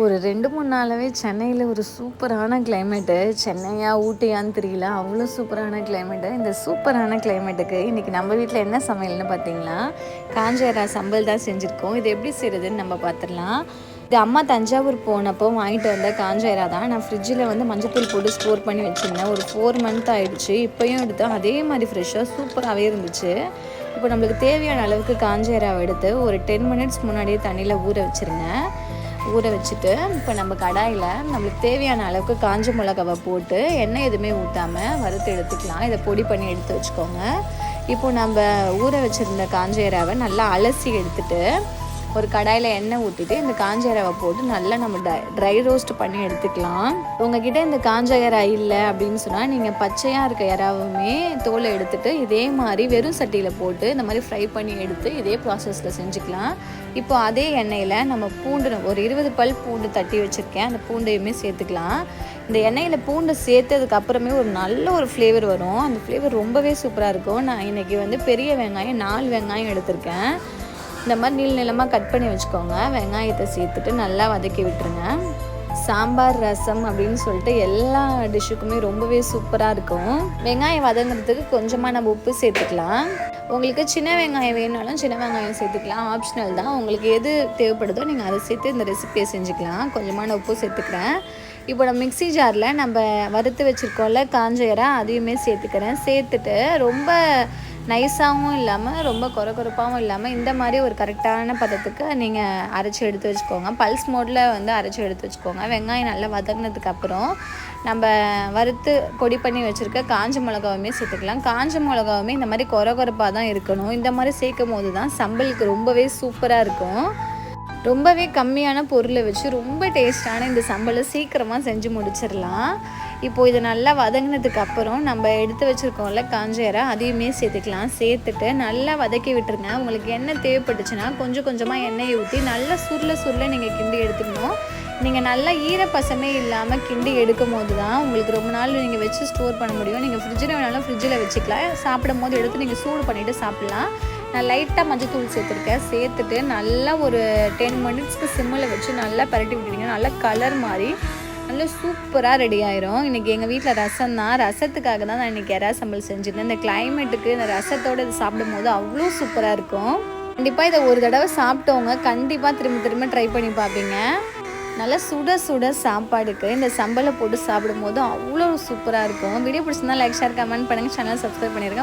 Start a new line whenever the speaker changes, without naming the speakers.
ஒரு ரெண்டு மூணு நாளாகவே சென்னையில் ஒரு சூப்பரான கிளைமேட்டு சென்னையா ஊட்டியான்னு தெரியல அவ்வளோ சூப்பரான கிளைமேட்டு இந்த சூப்பரான கிளைமேட்டுக்கு இன்றைக்கி நம்ம வீட்டில் என்ன சமையல்னு பார்த்தீங்களா காஞ்சரா சம்பல் தான் செஞ்சுருக்கோம். இது எப்படி செய்கிறதுன்னு நம்ம பார்த்துடலாம் இது அம்மா தஞ்சாவூர் போனப்போ வாங்கிட்டு வந்த காஞ்சரா தான். நான் ஃப்ரிட்ஜில் வந்து மஞ்சத்தூள் போட்டு ஸ்டோர் பண்ணி வச்சுருந்தேன். ஒரு ஃபோர் மந்த் ஆகிடுச்சு இப்போயும் எடுத்து அதே மாதிரி ஃப்ரெஷ்ஷாக சூப்பராகவே இருந்துச்சு. இப்போ நம்மளுக்கு தேவையான அளவுக்கு காஞ்சேராவை எடுத்து ஒரு டென் மினிட்ஸ் முன்னாடியே தண்ணியில் ஊற வச்சுருங்க. ஊற வச்சுட்டு இப்போ நம்ம கடாயில் நம்மளுக்கு தேவையான அளவுக்கு காஞ்ச மிளகாவை போட்டு எண்ணெய் எதுவுமே ஊற்றாமல் வறுத்து எடுத்துக்கலாம். இதை பொடி பண்ணி எடுத்து வச்சுக்கோங்க. இப்போ நம்ம ஊற வச்சுருந்த காஞ்சேராவை நல்லா அலசி எடுத்துட்டு ஒரு கடாயில் எண்ணெய் ஊற்றிட்டு இந்த காஞ்ச இறாவை போட்டு நல்லா நம்ம ட்ரை ட்ரை ரோஸ்ட் பண்ணி எடுத்துக்கலாம். உங்ககிட்ட இந்த காஞ்ச இறா இல்லை அப்படின்னு சொன்னால் நீங்கள் பச்சையாக இருக்க இறாவுமே தோலை எடுத்துட்டு இதே மாதிரி வெறும் சட்டியில் போட்டு இந்த மாதிரி ஃப்ரை பண்ணி எடுத்து இதே ப்ராசஸில் செஞ்சுக்கலாம். இப்போ அதே எண்ணெயில் நம்ம பூண்டு ஒரு இருபது பல் பூண்டு தட்டி வச்சுருக்கேன். அந்த பூண்டையுமே சேர்த்துக்கலாம். இந்த எண்ணெயில் பூண்டு சேர்த்ததுக்கு அப்புறமே ஒரு நல்ல ஒரு ஃப்ளேவர் வரும். அந்த ஃப்ளேவர் ரொம்பவே சூப்பராக இருக்கும். நான் இன்றைக்கி வந்து பெரிய வெங்காயம் நாலு வெங்காயம் எடுத்திருக்கேன். இந்த மாதிரி நீள் நிலமாக கட் பண்ணி வச்சுக்கோங்க. வெங்காயத்தை சேர்த்துட்டு நல்லா வதக்கி விட்டுருங்க. சாம்பார் ரசம் அப்படின்னு சொல்லிட்டு எல்லா டிஷ்ஷுக்குமே ரொம்பவே சூப்பராக இருக்கும். வெங்காயம் வதங்குறதுக்கு கொஞ்சமாக நம்ம உப்பு சேர்த்துக்கலாம். உங்களுக்கு சின்ன வெங்காயம் வேணாலும் சின்ன வெங்காயம் சேர்த்துக்கலாம். ஆப்ஷனல் தான். உங்களுக்கு எது தேவைப்படுதோ நீங்கள் அதை சேர்த்து இந்த ரெசிபியை செஞ்சுக்கலாம். கொஞ்சமான உப்பு சேர்த்துக்கிறேன். இப்போ நம்ம மிக்சி ஜாரில் நம்ம வறுத்து வச்சுருக்கோம்ல காஞ்ச அதையுமே சேர்த்துக்கிறேன். சேர்த்துட்டு ரொம்ப நைஸாகவும் இல்லாமல் ரொம்ப குறக்குறப்பாகவும் இல்லாமல் இந்த மாதிரி ஒரு கரெக்டான பதத்துக்கு நீங்கள் அரைச்சி எடுத்து வச்சுக்கோங்க. பல்ஸ் மோடில் வந்து அரைச்சி எடுத்து வச்சுக்கோங்க. வெங்காயம் நல்லா வதங்கினதுக்கப்புறம் நம்ம வறுத்து பொடி பண்ணி வச்சுருக்க காஞ்ச மிளகாவுமே சேர்த்துக்கலாம். காஞ்ச மிளகாவுமே இந்த மாதிரி குறகுறப்பாக தான் இருக்கணும். இந்த மாதிரி சேர்க்கும் போது தான் சம்பளுக்கு ரொம்பவே சூப்பராக இருக்கும். ரொம்பவே கம்மியான பொருளை வச்சு ரொம்ப டேஸ்டான இந்த சம்பளை சீக்கிரமாக செஞ்சு முடிச்சிடலாம். இப்போது இதை நல்லா வதங்கினதுக்கு அப்புறம் நம்ம எடுத்து வச்சுருக்கோம்ல காஞ்சேரா அதையுமே சேர்த்துக்கலாம். சேர்த்துட்டு நல்லா வதக்கி விட்டுருங்க. உங்களுக்கு எண்ணெய் தேவைப்பட்டுச்சுன்னா கொஞ்சம் கொஞ்சமாக எண்ணெயை ஊற்றி நல்லா சுருள சுருள நீங்கள் கிண்டி எடுத்துக்கணும். நீங்கள் நல்லா ஈரப்பசமே இல்லாமல் கிண்டி எடுக்கும் போது தான் உங்களுக்கு ரொம்ப நாள் நீங்கள் வச்சு ஸ்டோர் பண்ண முடியும். நீங்கள் ஃப்ரிட்ஜில் வேணாலும் ஃப்ரிட்ஜில் வச்சுக்கலாம். சாப்பிடும் போது எடுத்து நீங்கள் சூடு பண்ணிவிட்டு சாப்பிட்லாம். நான் லைட்டாக மஞ்சத்தூள் சேர்த்துருக்கேன். சேர்த்துட்டு நல்லா ஒரு டென் மினிட்ஸ்க்கு சிம்மில் வச்சு நல்லா பரட்டி விட்டுருங்க நல்லா கலர் மாதிரி நல்லா சூப்பராக ரெடி ஆயிரும். இன்றைக்கி எங்கள் வீட்டில் ரசம் தான். ரசத்துக்காக தான் நான் இன்றைக்கி எறா சம்பல் செஞ்சுருந்தேன். இந்த கிளைமேட்டுக்கு இந்த ரசத்தோடு இது சாப்பிடும்போது அவ்வளோ சூப்பராக இருக்கும். கண்டிப்பாக இதை ஒரு தடவை சாப்பிட்டவங்க கண்டிப்பாக திரும்ப திரும்ப ட்ரை பண்ணி பார்ப்பீங்க. நல்லா சுட சுட சாப்பாடுக்கு இந்த சம்பளை போட்டு சாப்பிடும்போது அவ்வளோ சூப்பராக இருக்கும். வீடியோ பிடிச்சிருந்தா லைக் ஷேர் கமெண்ட் பண்ணுங்கள் சேனல் சப்ஸ்கிரைப் பண்ணியிருக்கேன்